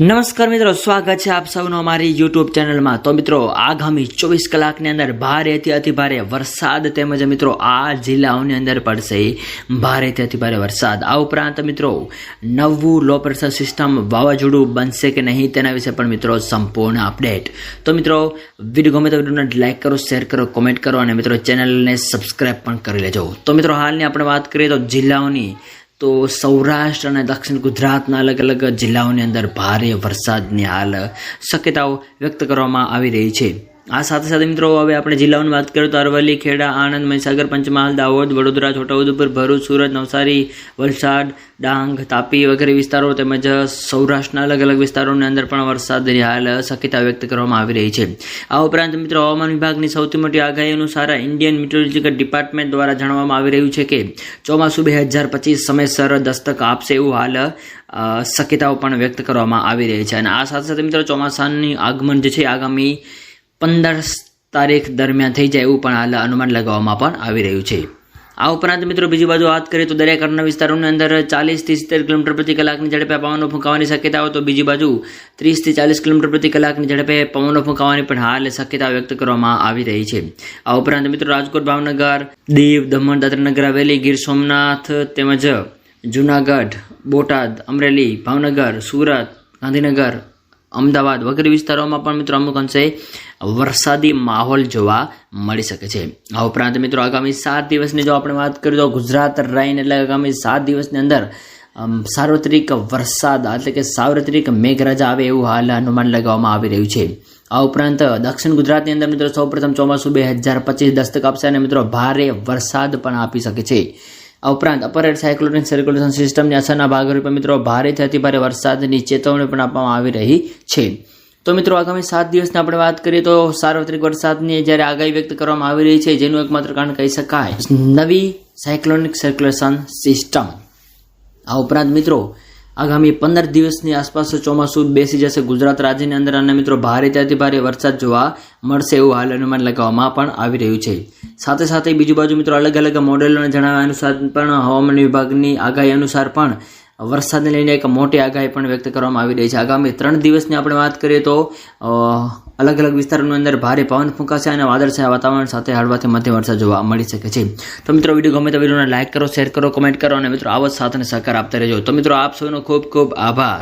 નમસ્કાર મિત્રો, સ્વાગત છે આપ સૌનું અમારી યુટ્યુબ ચેનલમાં. તો મિત્રો, આગામી ચોવીસ કલાકની અંદર ભારેથી અતિ ભારે વરસાદ તેમજ મિત્રો આ જિલ્લાઓની અંદર પડશે. ભારેથી અતિ ભારે વરસાદ. આ ઉપરાંત મિત્રો, નવું લો પ્રેશર સિસ્ટમ વાવાઝોડું બનશે કે નહીં તેના વિશે પણ મિત્રો સંપૂર્ણ અપડેટ તો મિત્રો વીડિયો ગમે તો વિડીયોને લાઇક કરો શેર કરો કોમેન્ટ કરો અને મિત્રો ચેનલને સબસ્ક્રાઇબ પણ કરી લેજો. તો મિત્રો, હાલની આપણે વાત કરીએ તો જિલ્લાઓની. તો સૌરાષ્ટ્ર અને દક્ષિણ ગુજરાતના અલગ અલગ જિલ્લાઓની અંદર ભારે વરસાદની હાલ શક્યતાઓ વ્યક્ત કરવામાં આવી રહી છે. આ સાથે સાથે મિત્રો, હવે આપણે જિલ્લાઓની વાત કરીએ તો અરવલ્લી, ખેડા, આણંદ, મહીસાગર, પંચમહાલ, દાહોદ, વડોદરા, છોટાઉદેપુર, ભરૂચ, સુરત, નવસારી, વલસાડ, ડાંગ, તાપી વગેરે વિસ્તારો તેમજ સૌરાષ્ટ્રના અલગ અલગ વિસ્તારોની અંદર પણ વરસાદની હાલ શક્યતા વ્યક્ત કરવામાં આવી રહી છે. આ ઉપરાંત મિત્રો, હવામાન વિભાગની સૌથી મોટી આગાહી અનુસાર ઇન્ડિયન મિટોલોજીકલ ડિપાર્ટમેન્ટ દ્વારા જણાવવામાં આવી રહ્યું છે કે ચોમાસું બે હજાર પચીસ સમયસર દસ્તક આપશે એવું હાલ શક્યતાઓ પણ વ્યક્ત કરવામાં આવી રહી છે. અને આ સાથે સાથે મિત્રો, ચોમાસાની આગમન જે છે આગામી પંદર તારીખ દરમિયાન થઈ જાય એવું પણ હાલ અનુમાન લગાવવામાં પણ આવી રહ્યું છે. આ ઉપરાંત મિત્રો બીજી બાજુ વાત કરીએ તો દરિયાકાંઠાના વિસ્તારોની અંદર ચાલીસથી સિત્તેર કિલોમીટર પ્રતિ કલાકની ઝડપે પવનો ફૂંકાવાની શક્યતા હોય તો બીજી બાજુ ત્રીસથી ચાલીસ કિલોમીટર પ્રતિ કલાકની ઝડપે પવનો ફૂંકાવાની પણ હાલ શક્યતા વ્યક્ત કરવામાં આવી રહી છે. આ ઉપરાંત મિત્રો રાજકોટ, ભાવનગર, દીવ, દમણ દાદરાનગર હવેલી, ગીર સોમનાથ તેમજ જુનાગઢ, બોટાદ, અમરેલી, ભાવનગર, સુરત, ગાંધીનગર અમદાવાદ વગેરે વિસ્તારોમાં પણ મિત્રો અમુક અંશે વરસાદી માહોલ જોવા મળી શકે છે. આ ઉપરાંત મિત્રો આગામી સાત દિવસની જો આપણે વાત કરીએ તો ગુજરાત રાઈન એટલે આગામી સાત દિવસની અંદર સાર્વત્રિક વરસાદ એટલે કે સાર્વત્રિક મેઘરાજા આવે એવું હાલ અનુમાન લગાવવામાં આવી રહ્યું છે. આ ઉપરાંત દક્ષિણ ગુજરાતની અંદર મિત્રો સૌપ્રથમ ચોમાસું બે હજાર પચીસ દસ્તક આપશે અને મિત્રો ભારે વરસાદ પણ આપી શકે છે. આ ઉપરાંત અપર એર સાયક્લોનિક સર્ક્યુલેશન સિસ્ટમની અસરના ભાગરૂપે મિત્રો ભારેથી અતિભારે વરસાદની ચેતવણી પણ આપવામાં આવી રહી છે. તો મિત્રો આગામી સાત દિવસની આપણે વાત કરીએ તો સાર્વત્રિક વરસાદની જ્યારે આગાહી વ્યક્ત કરવામાં આવી રહી છે, જેનું એકમાત્ર કારણ કહી શકાય. નવી સાયક્લોનિક સર્ક્યુલેશન સિસ્ટમ. આ ઉપરાંત મિત્રો આગામી પંદર દિવસની આસપાસ ચોમાસું બેસી જશે. ગુજરાત રાજ્યની અંદર અને મિત્રો ભારે ત્યાંથી ભારે વરસાદ જોવા મળશે એવું હાલ અનુમાન લગાવવામાં પણ આવી રહ્યું છે. સાથે સાથે બીજી બાજુ મિત્રો અલગ અલગ મોડેલોને જણાવ્યા અનુસાર પણ હવામાન વિભાગની આગાહી અનુસાર પણ વરસાદને લઈને એક મોટી આગાહી પણ વ્યક્ત કરવામાં આવી રહી છે. આગામી ત્રણ દિવસની આપણે વાત કરીએ તો અલગ અલગ વિસ્તારોની અંદર ભારે પવન ફૂંકાશે અને વાદળછાયા વાતાવરણ સાથે હળવાથી મધ્ય વરસાદ જોવા મળી શકે છે. તો મિત્રો, વીડિયો ગમે તો વિડીયોને લાઇક કરો, શેર કરો, કોમેન્ટ કરો અને મિત્રો, આવો જ સાથ અને સહકાર આપતા રહેજો. તો મિત્રો, આપ સૌનો ખૂબ ખૂબ આભાર.